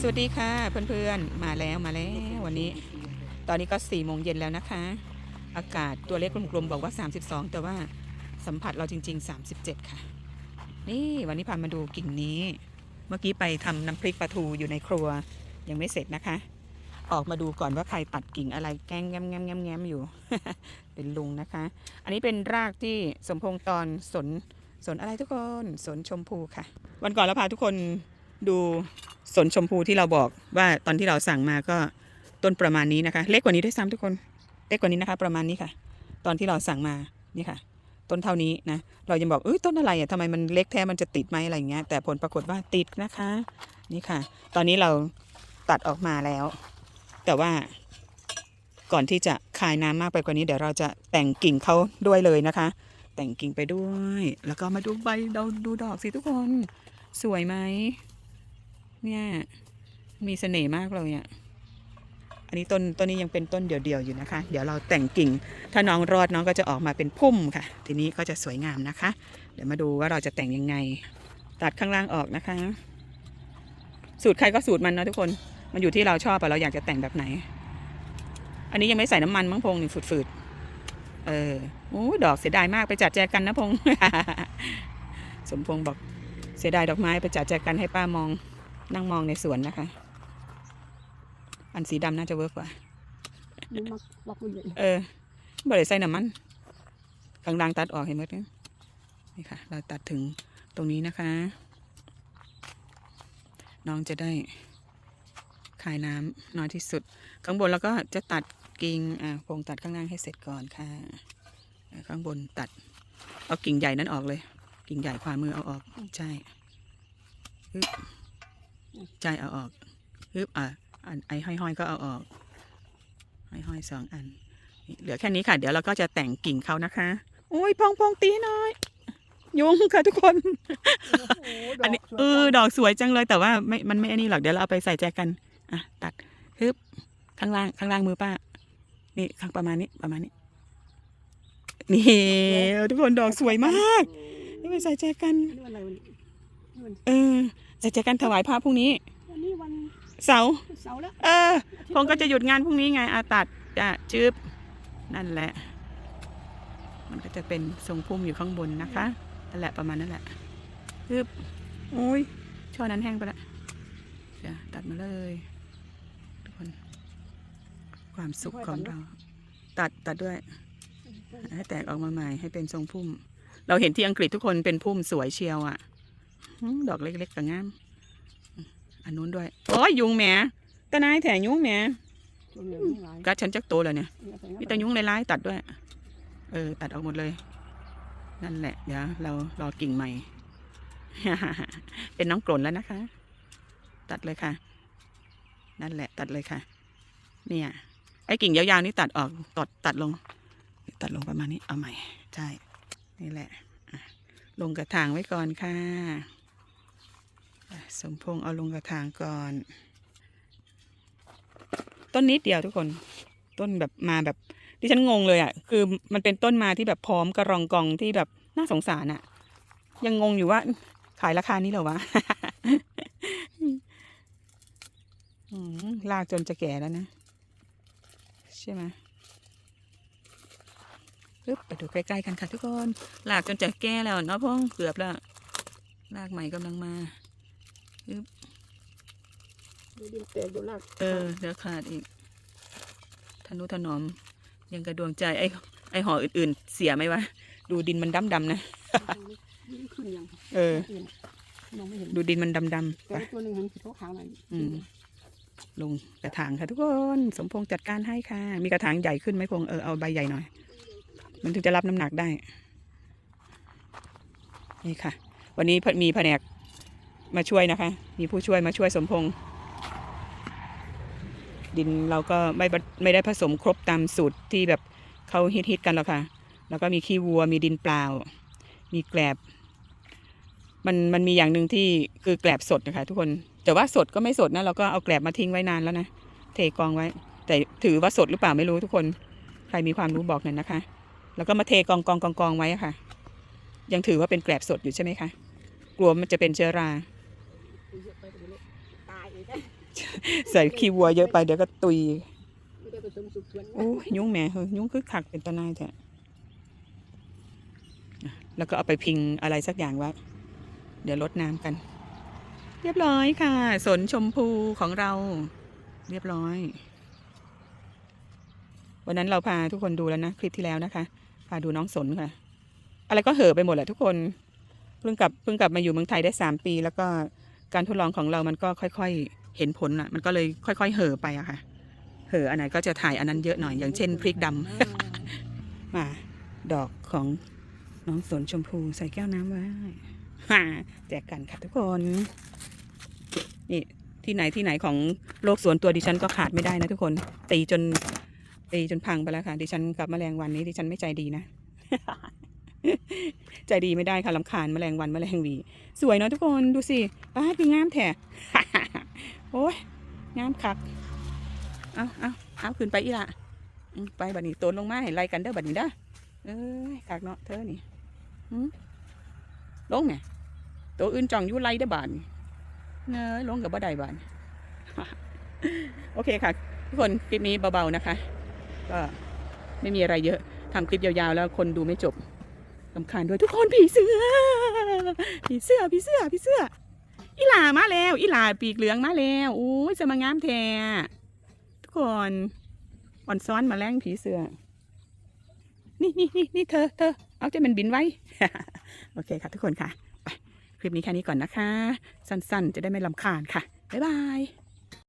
สวัสดีค่ะเพื่อนๆ มาแล้วมาแล้ววันนี้ ตอนนี้ก็4ี่โมงเย็นแล้วนะคะ อากาศตัวเลขกลมๆบอกว่า 32 แต่ว่าสัมผัสเราจริง ๆ 37 ค่ะ นี่วันนี้พามาดูกิ่งนี้ เมื่อกี้ไปทำน้ำพริกปลาทูอยู่ในครัวยังไม่เสร็จนะคะ ออกมาดูก่อนว่าใครตัดกิ่งอะไรแกงแงมแงมแงมแงมอยู่ เป็นลุงนะคะ อันนี้เป็นรากที่สมพงษ์ตอนสนสนอะไรทุกคนสนชมพูค่ะ วันก่อนเราพาทุกคน ดูสนชมพูที่เราบอกว่าตอนที่เราสั่งมาก็ต้นประมาณนี้นะคะ เล็กกว่านี้ด้วยซ้ำทุกคนเล็กกว่านี้นะคะ ประมาณนี้ค่ะ ตอนที่เราสั่งมานี่ค่ะ ต้นเท่านี้นะเรายังบอกเอ้ยต้นอะไรอะทำไมมันเล็กแท้มันจะติดไหมอะไรอย่างเงี้ย แต่ผลปรากฏว่าติดนะคะ นี่ค่ะ ตอนนี้เราตัดออกมาแล้ว แต่ว่าก่อนที่จะคายน้ำมากไปกว่านี้ เดี๋ยวเราจะแต่งกิ่งเขาด้วยเลยนะคะ แต่งกิ่งไปด้วย แล้วก็มาดูใบเราดูดอกสิทุกคน สวยไหม เนี่ย มีเสน่ห์มากเลยอะอันนี้ต้นต้นนี้ยังเป็นต้นเดี่ยวๆอยู่นะคะ เดี๋ยวเราแต่งกิ่ง ถ้าน้องรอดน้องก็จะออกมาเป็นพุ่มค่ะ ทีนี้ก็จะสวยงามนะคะ เดี๋ยวมาดูว่าเราจะแต่งยังไง ตัดข้างล่างออกนะคะ สูตรใครก็สูตรมันนะทุกคน มันอยู่ที่เราชอบอะเราอยากจะแต่งแบบไหน อันนี้ยังไม่ใส่น้ำมันมั้งพงหนี่งฝืดๆ เออโอ้ดอกเสียดายมากไปจัดแจกันนะพงสมพงษ์บอกเสียดายดอกไม้ไปจัดแจกันให้ป้ามอง นั่งมองในสวนนะคะ อันสีดำน่าจะเวิร์กกว่ามันมักมักมันเลยเออบริใส่น้ำมันกลางๆตัดออกเห็นไหมเนี่ยนี่ค่ะ เราตัดถึงตรงนี้นะคะ น้องจะได้คายน้ำน้อยที่สุด ข้างบนแล้วก็จะตัดกิ่งอ่าพงตัดข้างล่างให้เสร็จก่อนค่ะอ่าข้างบนตัด เอากิ่งใหญ่นั้นออกเลย กิ่งใหญ่ขวามือเอาออกใช่ฮึบ ใช่เอาออกฮึบอะอันไอ้ห้อยๆก็เอาออกห้อยๆสองอันนี่เหลือแค่นี้ค่ะ เดี๋ยวเราก็จะแต่งกิ่งเขานะคะโอ้ยพองพองตีหน่อยยุงค่ะทุกคน อันนี้เออดอกสวยจังเลยแต่ว่าไม่มันไม่อันนี้หรอกเดี๋ยวเราเอาไปใส่แจกันอะตัดฮึบข้างล่างข้างล่างมือป้า นี่ข้างประมาณนี้ประมาณนี้นี่ทุกคนดอกสวยมากนี่ไปใส่แจกันอัน นี้วันอะไรวันนี้วันเออใส่แจกันถวายพระพรุ่งนี้ วันนี้วันเสาร์เสาร์แล้ว เออพงก็จะหยุดงานพรุ่งนี้ไงอาตัดจะชืบนั่นแหละ มันก็จะเป็นทรงพุ่มอยู่ข้างบนนะคะนั่นแหละประมาณนั้นแหละชืบโอ้ยช่อนั้นแห้งไปละจะตัดมาเลย ทุกคน ความสุขของเรา ตัดตัดด้วยให้แตกออกมาใหม่ให้เป็นทรงพุ่ม เราเห็นที่อังกฤษทุกคนเป็นพุ่มสวยเชียวอะหืม ดอกเล็กๆกับงาม อันนู้นด้วยโอ้ยยุงแหมตะนายแถยุงแหมตัวเหลืองทั้งหลายกัดฉันจักโตเลยเนี่ยเนี่ยใส่มีแต่ยุงลายๆตัดด้วย เออ ตัดออกหมดเลย นั่นแหละ เดี๋ยวเรารอกิ่งใหม่ เป็นน้องกลนแล้วนะคะ ตัดเลยค่ะ นั่นแหละ ตัดเลยค่ะ เนี่ย ไอ้กิ่งยาวๆนี่ตัดออกตัดตัดลง ตัดลงประมาณนี้ เอาใหม่ ใช่ นี่แหละอะลงกระถางไว้ก่อนค่ะอะ สมพงษ์เอาลงกระถางก่อน ต้นนิดเดียวทุกคน ต้นแบบมาแบบที่ฉันงงเลยอะ่ะ คือมันเป็นต้นมาที่แบบพร้อมกระรองกองที่แบบน่าสงสารอะ่ะ ยังงงอยู่ว่า ขายราคานี้เหรอวะลากจนจะแก่แล้วนะ ใช่ไหมปึ๊บไปดูใกล้ๆกันค่ะทุกคนลากจนจะแก่แล้วเนาะพ่องเกือบแล้วลากใหม่กำลังมา เดี๋ยวดินแตกโดนลากเออเดี๋ยวขาดอีกทนุถนอม ยังกระดวงใจไอ้ไอ้ห่ออื่น ๆ เสียไหมวะ ดูดินมันดำๆนะยิ่งขึ้นยังเออมองไม่เห็นดูดินมันดำๆแต่ไปตัวหนึ่งเห็นสีขาวๆหน่อยอืมลงกระถางค่ะทุกคน สมพงษ์จัดการให้ค่ะ มีกระถางใหญ่ขึ้นไหมพงษ์เออเอาใบใหญ่หน่อย มันถึงจะรับน้ำหนักได้ นี่ค่ะ วันนี้มีแผนก มาช่วยนะคะ มีผู้ช่วยมาช่วยสมพงษ์ดินเราก็ไม่ไม่ได้ผสมครบตามสูตรที่แบบเขาฮิตๆกันหรอกค่ะ แล้วก็มีขี้วัวมีดินเปล่า มีแกลบ มันมันมีอย่างหนึ่งที่คือแกลบสดนะคะทุกคน แต่ว่าสดก็ไม่สดนะเราก็เอาแกลบมาทิ้งไว้นานแล้วนะ เทกองไว้ แต่ถือว่าสดหรือเปล่าไม่รู้ทุกคน ใครมีความรู้บอกหน่อยนะคะ แล้วก็มาเทกองกองกองกองไว้ะค่ะ ยังถือว่าเป็นแกลบสดอยู่ใช่ไหมคะ กลัวมันจะเป็นเชื้อรา เยอะไปก็ไม่รู้ตายอีกแล้ว ใส่ขี้วัวเยอะไปเดี๋ยวก็ตุยไม่ได้ผสมสุกสวนโอ้ยยุงแหม่เฮ้ยยุงคือขักเป็นตะนายแท้อะแล้วก็เอาไปพิงอะไรสักอย่างไว้เดี๋ยวลดน้ำกัน เรียบร้อยค่ะ สนชมพูของเรา เรียบร้อย วันนั้นเราพาทุกคนดูแล้วนะ คลิปที่แล้วนะคะ พาดูน้องสนค่ะ อะไรก็เห่อะไปหมดแหละทุกคนเพิ่งกลับเพิ่งกลับมาอยู่เมืองไทยได้สามปี แล้วก็การทดลองของเรามันก็ค่อย ๆ เห็นผลอะมันก็เลยค่อย ๆ เห่อไปอะค่ะ เห่อะอันไหนก็จะถ่ายอันนั้นเยอะหน่อยอย่างเช่นพริกดำมาดอกของน้องสนชมพูใส่แก้วน้ำไว้แจกกันค่ะทุกคนนี่ที่ไหนที่ไหนของโลกสวนตัวดิฉันก็ขาดไม่ได้นะทุกคน ตีจนตีจนพังไปแล้วค่ะ ดิฉันกับแมลงวันนี้ดิฉันไม่ใจดีนะ ใจดีไม่ได้ค่ะลำคาญแมลงวันแมลงวี สวยเนาะทุกคนดูสิป้าดคืองามแท้ โอ้ยงามคักเอาเอาเอาขึ้นไปอีละไปบัดนี้โตนลงมาให้ไล่กันเด้อบัดนี้เด้อเอ้ยคักเนาะเธอนี่ลงเนี่ยตัวอื่นจ่องอยู่ไลเด้อบานี้เงยลงกับบ่ได้บาดโอเคค่ะ ทุกคนคลิปนี้เบาๆนะคะ ก็ไม่มีอะไรเยอะทำคลิปยาวๆ แล้วคนดูไม่จบสำคัญด้วยทุกคนผีเสื้อผีเสื้อผีเสื้อผีเสื้อ อีหลามาแล้ว อีหลาปีกเหลืองมาแล้วโอ้ยจะมางามแท้ทุกคนอ่อนซ้อนมาแล้งผีเสื้อนี่นี่นี่นี่เธอเธอเอาใจมันบินไว้ โอเคค่ะทุกคนค่ะ คลิปนี้แค่นี้ก่อนนะคะ สั้นๆ จะได้ไม่ลำคาญค่ะ บ๊ายบาย